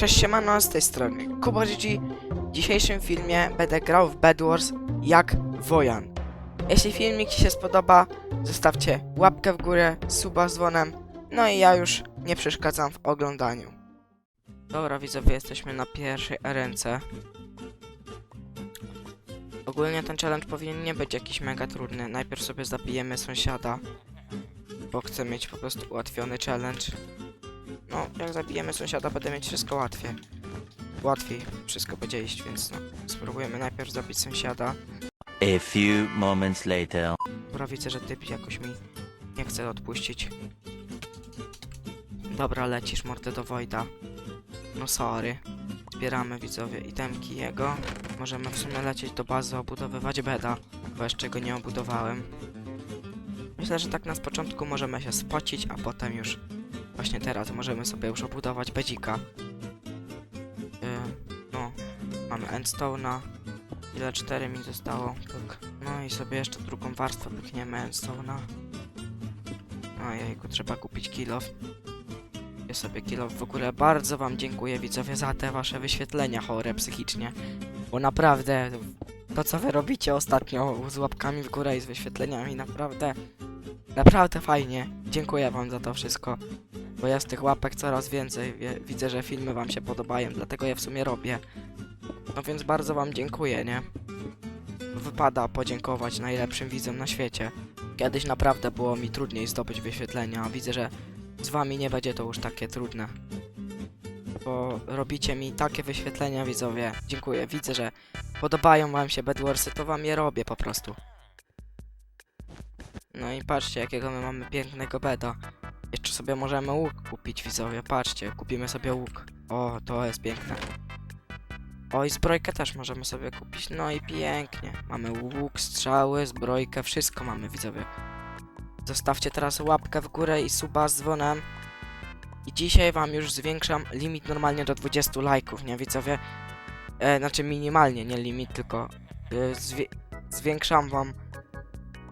Cześć siemano, z tej strony Kuba GG. W dzisiejszym filmie będę grał w Bed Wars jak Wojan. Jeśli filmik Ci się spodoba, zostawcie łapkę w górę, suba z dzwonem, no i ja już nie przeszkadzam w oglądaniu. Dobra widzowie, jesteśmy na pierwszej arence. Ogólnie ten challenge powinien nie być jakiś mega trudny. Najpierw sobie zabijemy sąsiada, bo chcę mieć po prostu ułatwiony challenge. No, jak zabijemy sąsiada, będę mieć wszystko łatwiej. Łatwiej wszystko będzie iść, więc no, spróbujemy najpierw zabić sąsiada. A few moments later. Dobra, widzę, że typ jakoś mi nie chce odpuścić. Dobra, lecisz mordę do Wojda. No sorry. Zbieramy widzowie itemki jego. Możemy w sumie lecieć do bazy, obudowywać beda, bo jeszcze go nie obudowałem. Myślę, że tak na początku możemy się spocić, a potem już właśnie teraz możemy sobie już obudować bedzika. Yy, no, mamy endstone'a. Ile 4 mi zostało? Tak. No i sobie jeszcze drugą warstwę pykniemy endstone'a. Ojejku, trzeba kupić kilof. Ja sobie kilof. W ogóle bardzo wam dziękuję widzowie za te wasze wyświetlenia chore psychicznie. Bo naprawdę to co wy robicie ostatnio z łapkami w górę i z wyświetleniami naprawdę naprawdę fajnie. Dziękuję wam za to wszystko. Bo z tych łapek coraz więcej widzę, że filmy wam się podobają, dlatego je w sumie robię. No więc bardzo wam dziękuję, nie? Wypada podziękować najlepszym widzom na świecie. Kiedyś naprawdę było mi trudniej zdobyć wyświetlenia, a widzę, że z wami nie będzie to już takie trudne. Bo robicie mi takie wyświetlenia, widzowie. Dziękuję. Widzę, że podobają wam się Bedwarsy, to wam je robię po prostu. No i patrzcie, jakiego my mamy pięknego beda. Jeszcze sobie możemy łuk kupić, widzowie. Patrzcie, kupimy sobie łuk. O, to jest piękne. O, i zbrojkę też możemy sobie kupić. No i pięknie. Mamy łuk, strzały, zbrojkę, wszystko mamy, widzowie. Zostawcie teraz łapkę w górę i suba z dzwonem. I dzisiaj wam już zwiększam limit normalnie do 20 lajków, nie widzowie? E, znaczy minimalnie, nie limit, tylko e, zwiększam wam.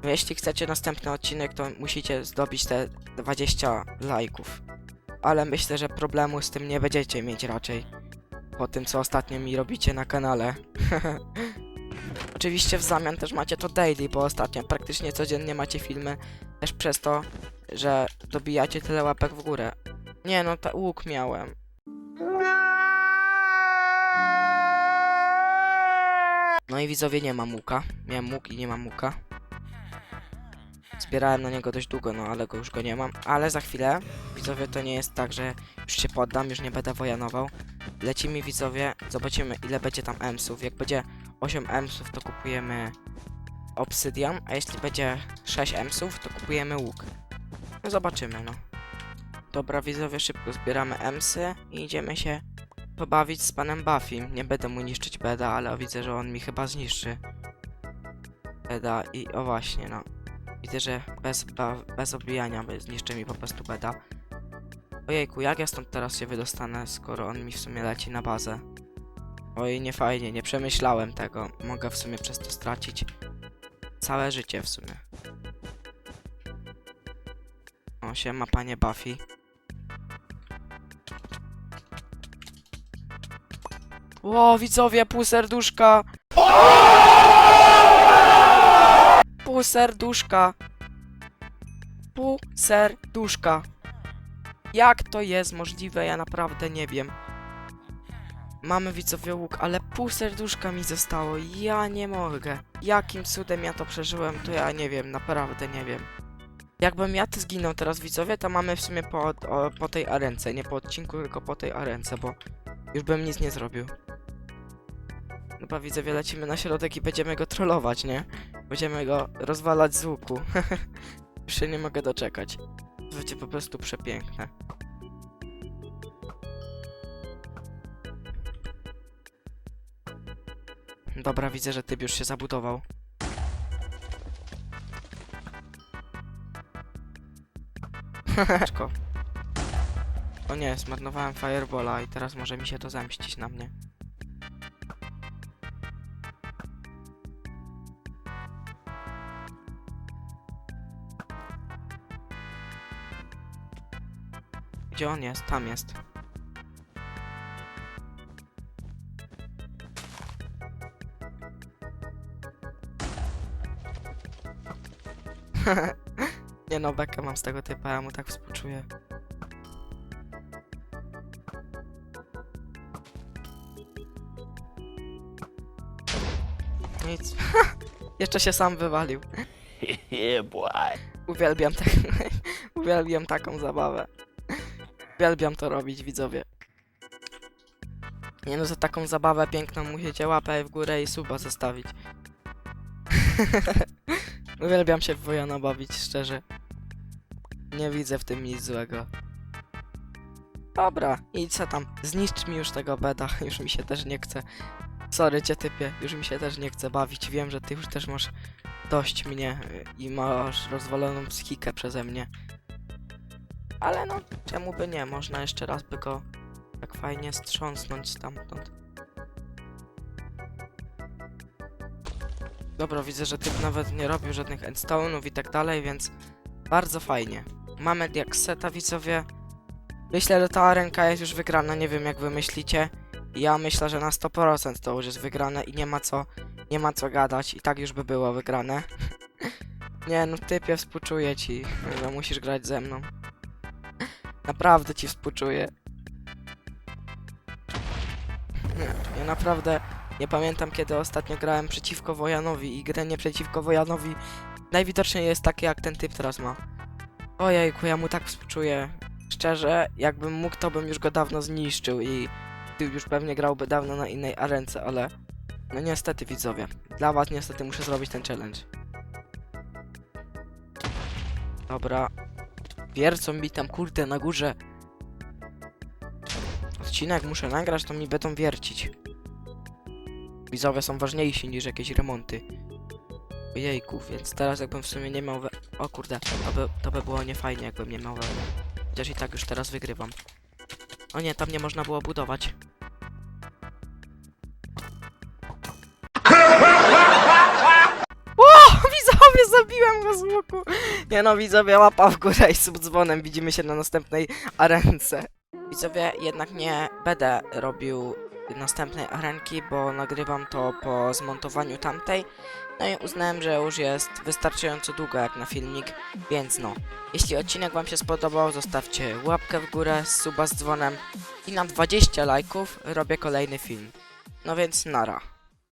Jeśli chcecie następny odcinek, to musicie zdobyć te 20 lajków. Ale myślę, że problemu z tym nie będziecie mieć raczej po tym, co ostatnio mi robicie na kanale. Oczywiście w zamian też macie to daily, bo ostatnio praktycznie codziennie macie filmy też przez to, że dobijacie tyle łapek w górę. Nie no, ta łuk miałem. No i widzowie, nie mam łuka. Miałem łuk i nie mam łuka. Zbierałem na niego dość długo, no ale go już go nie mam. Ale za chwilę, widzowie, to nie jest tak, że już się poddam, już nie będę wojanował. Lecimy widzowie, zobaczymy ile będzie tam emsów. Jak będzie 8 emsów, to kupujemy obsydian, a jeśli będzie 6 emsów, to kupujemy łuk. No zobaczymy, no. Dobra widzowie, szybko zbieramy emsy i idziemy się pobawić z panem Buffym. Nie będę mu niszczyć beda, ale widzę, że on mi chyba zniszczy beda i o właśnie, no. Widzę, że bez, bez obijania zniszczy mi po prostu beda. Ojejku, jak ja stąd teraz się wydostanę, skoro on mi w sumie leci na bazę? Oj, nie fajnie, nie przemyślałem tego. Mogę w sumie przez to stracić całe życie w sumie. O, siema panie Buffy. Ło, widzowie, pół serduszka! Pół serduszka! Pół serduszka! Jak to jest możliwe, ja naprawdę nie wiem. Mamy widzowie łuk, ale pół serduszka mi zostało. Ja nie mogę. Jakim cudem ja to przeżyłem, to ja nie wiem, naprawdę nie wiem. Jakbym ja ty zginął teraz widzowie, to mamy w sumie po, o, po tej arence, nie po odcinku, tylko po tej arence, bo już bym nic nie zrobił. Chyba widzowie lecimy na środek i będziemy go trollować, nie? Będziemy go rozwalać z łuku. już się nie mogę doczekać. To będzie po prostu przepiękne. Dobra, widzę, że typ już się zabudował. O nie, zmarnowałem firebola i teraz może mi się to zemścić na mnie. Gdzie on jest? Tam jest. Nie no, bekę mam z tego typa, ja mu tak współczuję. No Nic. Jeszcze się sam wywalił. Uwielbiam, te... Uwielbiam taką zabawę. Uwielbiam to robić, widzowie. Nie no, za taką zabawę piękną musicie łapę w górę i suba zostawić. uwielbiam się w Wojana bawić, szczerze. Nie widzę w tym nic złego. Dobra, idź se tam, zniszcz mi już tego beda, już mi się też nie chce. Sorry cię typie, już mi się też nie chce bawić, wiem, że ty już też masz dość mnie i masz rozwaloną psychikę przeze mnie. Ale no, czemu by nie? Można jeszcze raz by go tak fajnie strząsnąć stamtąd. Dobra, widzę, że typ nawet nie robił żadnych endstone'ów i tak dalej, więc bardzo fajnie. Mamy diakseta, widzowie. Myślę, że ta arenka jest już wygrana, nie wiem jak wy myślicie. Ja myślę, że na 100% to już jest wygrane i nie ma co nie ma co gadać i tak już by było wygrane. nie no, typie, współczuję ci, że musisz grać ze mną. Naprawdę ci współczuję. Ja naprawdę nie pamiętam kiedy ostatnio grałem przeciwko Wojanowi i granie przeciwko Wojanowi najwidoczniej jest takie jak ten typ teraz ma. Ojejku, ja mu tak współczuję. Szczerze, jakbym mógł, to bym już go dawno zniszczył i już pewnie grałby dawno na innej arence, ale no niestety widzowie, dla was niestety muszę zrobić ten challenge. Dobra. Wiercą mi tam kurde na górze. Odcinek muszę nagrać, to mi będą wiercić. Widzowie są ważniejsi niż jakieś remonty. Ojejku, więc teraz jakbym w sumie nie miał we... O kurde, to by, to by było niefajnie jakbym nie miał we... Chociaż i tak już teraz wygrywam. O nie, tam nie można było budować. Nie no, widzowie, łapa w górę i sub dzwonem. Widzimy się na następnej arence. Widzowie, jednak nie będę robił następnej arenki, bo nagrywam to po zmontowaniu tamtej. No i uznałem, że już jest wystarczająco długo jak na filmik, więc no. Jeśli odcinek wam się spodobał, zostawcie łapkę w górę, suba z dzwonem i na 20 lajków robię kolejny film. No więc nara.